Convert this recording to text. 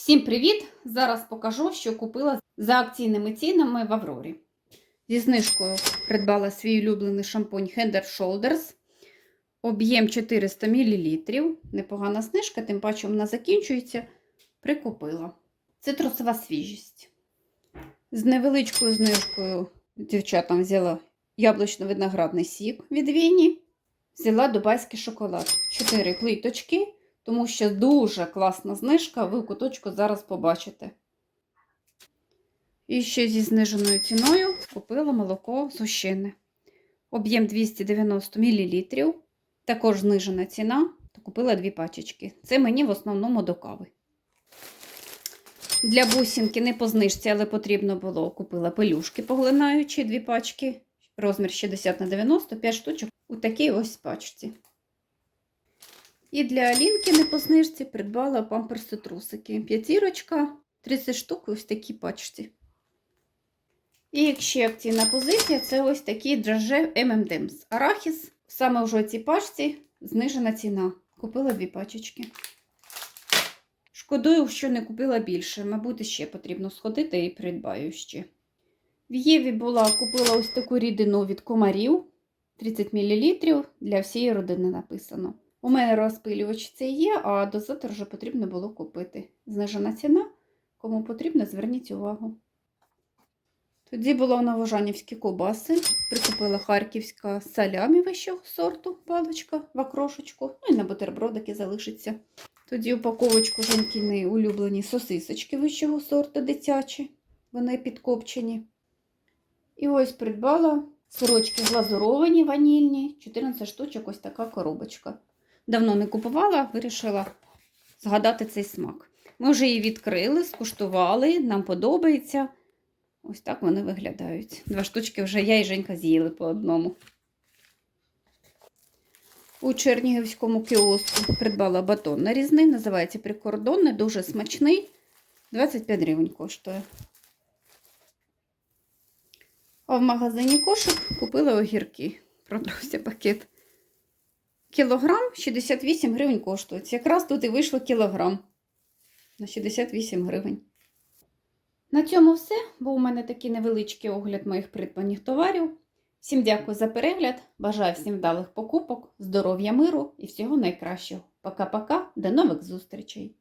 Всім привіт! Зараз покажу, що купила за акційними цінами в Аврорі. Зі знижкою придбала свій улюблений шампунь Head Shoulders. Об'єм 400 мл. Непогана знижка, тим паче вона закінчується. Прикупила. Цитрусова свіжість. З невеличкою знижкою дівчатам взяла яблучно-виноградний сік від Віні. Взяла дубайський шоколад. 4 плиточки тому що дуже класна знижка, ви в куточку зараз побачите. І ще зі зниженою ціною купила молоко згущене. Об'єм 290 мл. Також знижена ціна, то купила дві пачечки. Це мені в основному до кави. Для бусинки не по знижці, але потрібно було купила пелюшки поглинаючі, дві пачки. Розмір 60 на 90, 5 штучок у такій ось пачці. І для Алінки не по знижці придбала памперси трусики. П'ятірочка, 30 штук ось такі пачці. І якщо акційна позиція, це ось такі драже M&M's. Арахіс. Саме вже цій пачці знижена ціна. Купила дві пачечки. Шкодую, що не купила більше. Мабуть, ще потрібно сходити і придбаю ще. В Єві була, купила ось таку рідину від комарів. 30 мл для всієї родини написано. У мене розпилювач це є, а дозатор вже потрібно було купити. Знижена ціна. Кому потрібно, зверніть увагу. Тоді було новожанівські ковбаси. Прикупила харківська салямі вищого сорту, паличка в окрошечку. Ну і на бутербродики залишиться. Тоді упаковочку жінкіни улюблені сосисочки вищого сорту дитячі. Вони підкопчені. І ось придбала сирочки глазуровані ванільні, 14 штучок, ось така коробочка. Давно не купувала, вирішила згадати цей смак. Ми вже її відкрили, скуштували, нам подобається. Ось так вони виглядають. Два штучки вже я і Женька з'їли по одному. У Чернігівському кіоску придбала батон нарізний, називається прикордонний, дуже смачний. 25 гривень коштує. А в магазині кошик купила огірки. Продався пакет. Кілограм 68 гривень коштує. Якраз тут і вийшло кілограм на 68 гривень. На цьому все, бо у мене такий невеличкий огляд моїх придбаних товарів. Всім дякую за перегляд. Бажаю всім вдалих покупок, здоров'я, миру і всього найкращого. Пока-пока, до нових зустрічей!